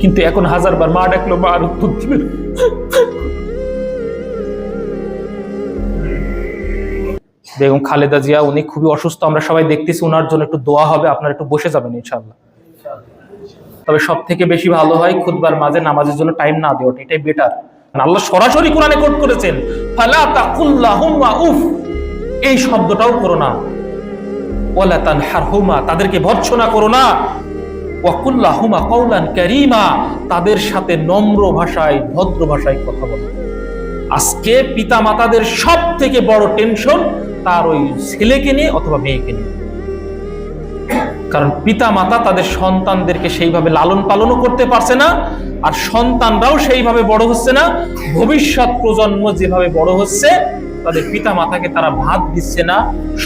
কিন্তু এখন হাজারবার মা ডাকলো, মা আর উত্তর দিবে। বেগম খালেদা জিয়া, উনি খুবই অসুস্থ, আমরা সবাই দেখতেছি ওনার জন্য একটু দোয়া হবে, আপনারা একটু বসে যাবেন ইনশাল্লাহ তবে সব থেকে বেশি ভালো হয় খুদবার মাঝে নামাজের জন্য টাইম না দেওয়াটা, এটাই বেটার আল্লাহ সরাসরি কোরআনে কোট করেছেন, ফালা তাকুল্লাহুমা উফ। এই শব্দটাও করো না। ওয়ালা তানহারহুমা, তাদেরকে ভর্ৎসনা করো না। ওয়াকুল্লাহুমা কওলান কারীমা, তাদের সাথে নম্র ভাষায়, ভদ্র ভাষায় কথা বলো। আজকে পিতা মাতাদের সব থেকে বড় টেনশন তার ওই ছেলেকে নিয়ে অথবা মেয়েকে নিয়ে। কারণ পিতা মাতা তাদের সন্তানদেরকে সেইভাবে লালন পালনও করতে পারছে না, আর সন্তানরাও সেইভাবে বড় হচ্ছে না। ভবিষ্যৎ প্রজন্ম যেভাবে বড় হচ্ছে, তাদের পিতা মাতাকে তারা ভাত দিচ্ছে না,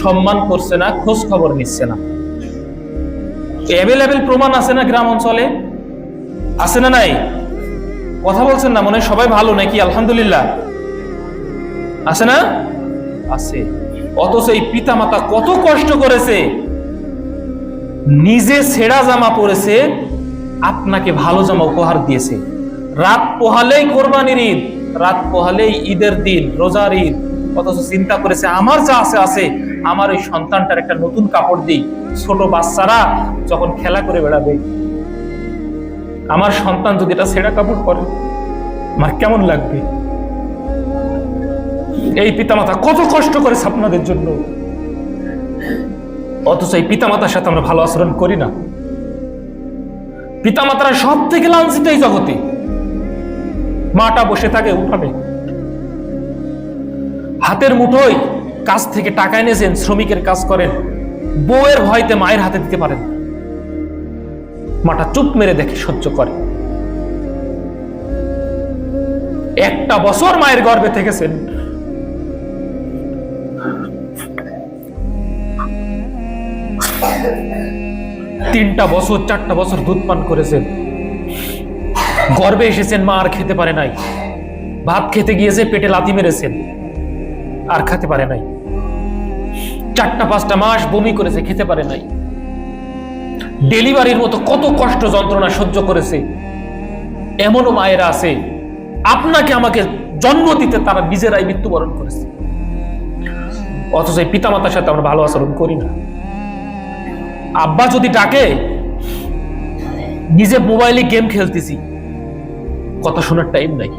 সম্মান করছে না, খোঁজ খবর নিচ্ছে না। অ্যাভেলেবেল প্রমাণ আছে না গ্রাম অঞ্চলে? আছে না নাই? কথা বলছেন না, মনে সবাই ভালো নাকি? আলহামদুলিল্লাহ। আছে না? আছে। অথচ এই পিতা মাতা কত কষ্ট করেছে। নিজে ছেঁড়া জামা পরেছে, আপনাকে ভালো জামা উপহার দিয়েছে। রাত পোহালেই কোরবানির ঈদ, রাত পোহালেই ঈদের দিন, রোজার ঈদ। অথচ চিন্তা করেছে, আমার যা আছে আছে। আমার ওই সন্তানটার একটা নতুন কাপড় দিই। ছোট বাচ্চারা যখন খেলা করে বেড়াবে, আমার সন্তান যদি এটা ছেঁড়া কাপড় পরে, আমার কেমন লাগবে? এই পিতামাতা কত কষ্ট করেছে আপনাদের জন্য। অথচ এই পিতামাতার সাথে আমরা ভালো আচরণ করি না। পিতামাতারা সব থেকে লাঞ্ছিত এই জগতে। মাটা বসে থাকে উঠাবে হাতের মুঠোয় কাজ থেকে টাকা এনেছেন শ্রমিকের কাজ করেন, বউয়ের ভয়তে মায়ের হাতে দিতে পারেন। মাটা চুপ মেরে দেখে সহ্য করে। একটা বছর মায়ের গর্ভে থেকেছেন। তিনটা বছর, চারটা বছর দুধ পান করেছেন। গর্বে এসেছেন, মা আর খেতে পারে নাই। ভাত খেতে গিয়েছে পেটে লাতি মেরেছেন। আর খেতে পারে নাই। চারটা, পাঁচটা মাস বমি করেছে, খেতে পারে নাই। ডেলিভারির মতো কত কষ্ট যন্ত্রণা সহ্য করেছে। এমনও মায়েরা আছে, আপনাকে আমাকে জন্ম দিতে তারা নিজেরাই মৃত্যুবরণ করেছে। অথচ এই পিতামাতার সাথে আমরা ভালো আচরণ করি না। আব্বা যদি ডাকে, নিজে মোবাইলে গেম খেলতেছি, কথা শোনার টাইম নাই।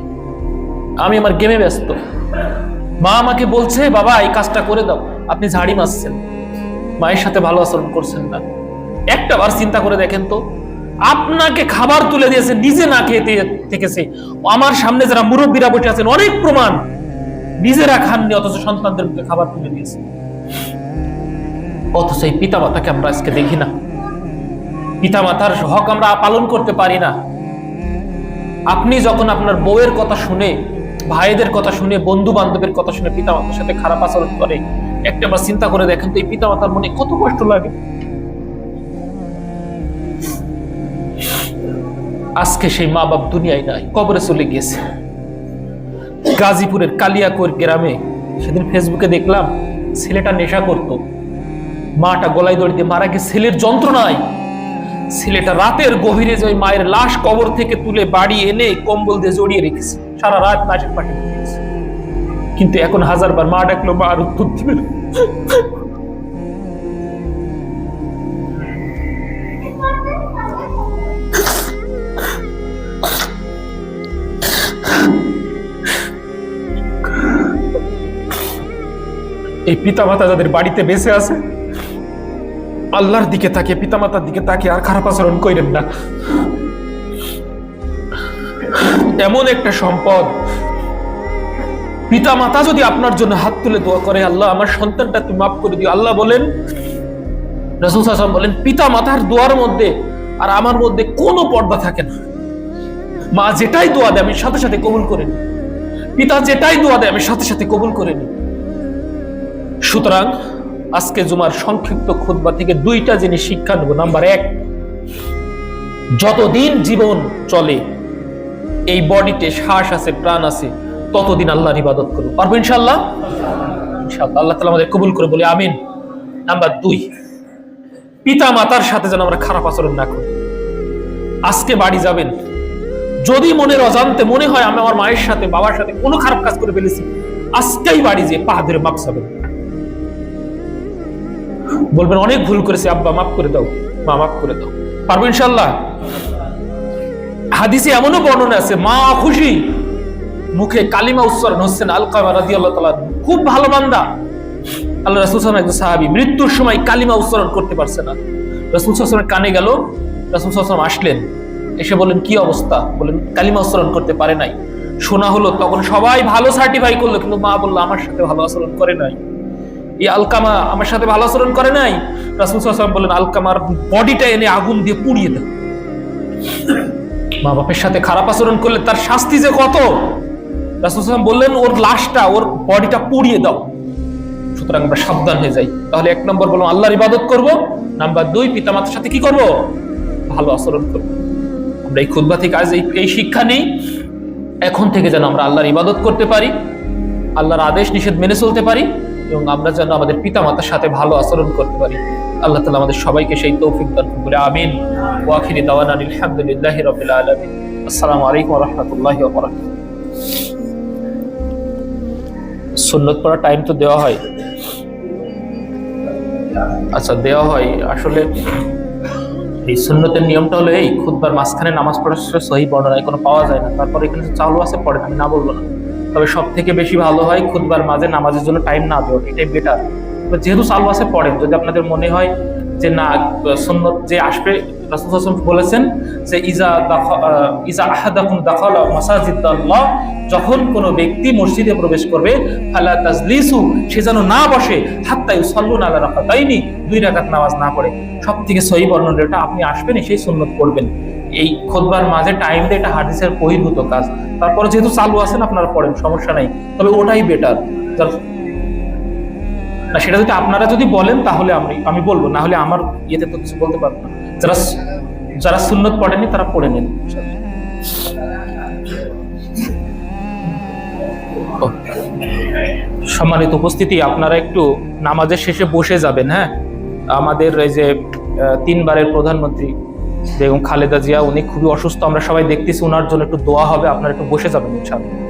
আমি আমার গেমে ব্যস্ত। মা আমাকে বলছে, বাবা, এই কাজটা করে দাও। আপনি ঝাড়ি মারছেন। মায়ের সাথে ভালো আচরণ করছেন না। একটা বার চিন্তা করে দেখেন তো, আপনাকে খাবার তুলে দিয়েছে, নিজে না খেয়ে থেকে- থেকেছে। আমার সামনে যারা মুরব্বীরা বসে আছেন, অনেক প্রমাণ। নিজেরা খাননি, অথচ সন্তানদের মুখে খাবার তুলে দিয়েছে। অথচ এই পিতা মাতাকে আমরা আজকে দেখি না। পিতা মাতার হক আমরা পালন করতে পারি না। আপনি যখন আপনার বউয়ের কথা শুনে ভাইদের কথা শুনে বন্ধু বান্ধবের কথা শুনে পিতা মাতার সাথে খারাপ আচরণ করে, একটা বার চিন্তা করে দেখেন তো এই পিতা মাতার মনে কত কষ্ট লাগে। আজকে সেই মা বাপ দুনিয়ায় নাই, কবরে চলে গিয়েছে। গাজীপুরের কালিয়াকোর গ্রামে সেদিন ফেসবুকে দেখলাম, ছেলেটা নেশা করতো। মাটা গলায় দড়িতে মারা গেছে ছেলের যন্ত্রণায় ছেলেটা রাতের গভীরে যে মায়ের লাশ কবর থেকে তুলে বাড়ি এনে কম্বল দিয়ে জড়িয়ে রেখেছে, সারা রাত পাশের পাশে কিন্তু এখন হাজারবার মা ডাকলো, মা, আর উত্তর দিবে। এই পিতামাতা যাদের বাড়িতে বেঁচে আছে আল্লাহর দিকে তাকিয়ে, পিতামাতার দিকে তাকিয়ে আর খারাপ আচরণ করেন না। এমন একটা সম্পদ পিতা মাতা যদি আপনার জন্য হাত তুলে দোয়া করে, আল্লাহ আমার সন্তানটা তুমি মাফ করে দিও। আল্লাহ বলেন, রসুল হাসান বলেন পিতা মাতার দোয়ার মধ্যে আর আমার মধ্যে কোনো পর্দা থাকে না। মা যেটাই দোয়া দেয়, আমি সাথে সাথে কবুল করে নিই। পিতা যেটাই দোয়া দেয়, আমি সাথে সাথে কবুল করে নিই। সুতরাং আজকে জুমার সংক্ষিপ্ত খুতবা থেকে দুইটা জিনিস শিক্ষা নেব। নাম্বার এক, যতদিন জীবন চলে, এই বডিতে শ্বাস আছে, প্রাণ আছে, ততদিন আল্লাহর ইবাদত করব পারব ইনশাল্লাহ ইনশাল্লাহ আল্লাহ তালা আমাদের কবুল করে বলে, আমিন। নাম্বার দুই পিতা মাতার সাথে যেন আমরা খারাপ আচরণ না করি। আজকে বাড়ি যাবেন, যদি মনের অজান্তে মনে হয় আমি আমার মায়ের সাথে, বাবার সাথে কোনো খারাপ কাজ করে ফেলেছি, আজকেই বাড়ি যে পা মাপ যাবেন বলবেন, অনেক ভুল করেছি, আব্বা, মাফ করে দাও। মা, মাফ করে দাও। পারব ইনশাল্লাহ হাদিসে এমনও বর্ণনা আছে, মা খুশি, মুখে কালিমা উচ্চারণ হচ্ছেন আলকামা রাজি আল্লাহ তালা খুব ভালো বান্দা। আল্লাহ রাসুল সালাম একজন সাহাবি, মৃত্যুর সময় কালিমা উচ্চারণ করতে পারছে না। রাসুল সালামের কানে গেল, রাসুল সালাম আসলেন। এসে বলেন কি অবস্থা? বলেন কালিমা উচ্চারণ করতে পারে নাই। শোনা হলো, তখন সবাই ভালো সার্টিফাই করল, কিন্তু মা বলল, আমার সাথে ভালো আচরণ করে নাই। এই আলকামা আমার সাথে ভালো আচরণ করে নাই? রাসুল সাল্লাম বললেন, আলকামার বডিটা এনে আগুন দিয়ে পুড়িয়ে দেয় মা বাপের সাথে খারাপ আচরণ করলে তার শাস্তি যে কত? রাসুল সাল্লাম বললেন, ওর লাশটা, ওর বডিটা পুড়িয়ে দাও। সুতরাং আমরা সাবধান হয়ে যাই। তাহলে এক নম্বর বললাম, আল্লাহর ইবাদত করব। নাম্বার দুই, পিতামাতার সাথে কি করব? ভালো আচরণ করব। আমরা এই খুদ্া থেকে আজ এই শিক্ষা নেই। এখন থেকে যেন আমরা আল্লাহর ইবাদত করতে পারি, আল্লাহর আদেশ নিষেধ মেনে চলতে পারি। এবং আমরা যেন আমাদের পিতামাতার সাথে ভালো আচরণ করতে পারি। আল্লাহ তালা আমাদের সবাইকে সেই তৌফিক দান করে আমিন। ওয়াখিরি দাওয়ান আলহামদুলিল্লাহ রবিল আলমিন। আসসালামু আলাইকুম রহমতুল্লাহ সুন্নত পড়া টাইম তো দেওয়া হয়। আচ্ছা দেওয়া হয়। আসলে এই সুন্নতের নিয়মটা হলো এই খুদবার মাঝখানে নামাজ পড়ার সহি বর্ণনায় কোনো পাওয়া যায় না। তারপর এখানে চালু আছে পড়েন আমি না বলব না। তবে সব থেকে বেশি ভালো হয় খুদবার মাঝে নামাজের জন্য টাইম না দেওয়া, এটাই বেটার যেহেতু আছে, পড়েন। যদি আপনাদের মনে হয় যে না, সুন্নত যে আসবে, রাসূল ওয়াসাল্লাম বলেছেন যে, ইজা ইজা আহাদাকুম দাখালা মাসাজিদাল্লাহ যখন কোনো ব্যক্তি মসজিদে প্রবেশ করবে, ফালা তাজলিসু সে যেন না বসে, হাত্তা ইউসাল্লুনা আলা রাকাতাইনি দুই রাকাত নামাজ না পড়ে। সব থেকে সহি বর্ণনাটা আপনি আসবেন সেই সুন্নত পড়বেন। এই খোদবার মাঝে টাইম দিয়ে এটা হাদিসের বহির্ভূত কাজ। তারপরে যেহেতু চালু আছেন আপনারা পড়েন, সমস্যা নাই। তবে ওটাই বেটার না, সেটা যদি আপনারা যদি বলেন, তাহলে আমি আমি বলব। না হলে আমার ইয়েতে তো কিছু বলতে পারব না। যারা যারা সুন্নত পড়েনি তারা পড়ে নেন। সম্মানিত উপস্থিতি, আপনারা একটু নামাজের শেষে বসে যাবেন হ্যাঁ? আমাদের এই যে তিনবারের প্রধানমন্ত্রী বেগম খালেদা জিয়া, উনি খুবই অসুস্থ, আমরা সবাই দেখতেছি ওনার জন্য একটু দোয়া হবে, আপনারা একটু বসে যাবেন, ইনশাআল্লাহ।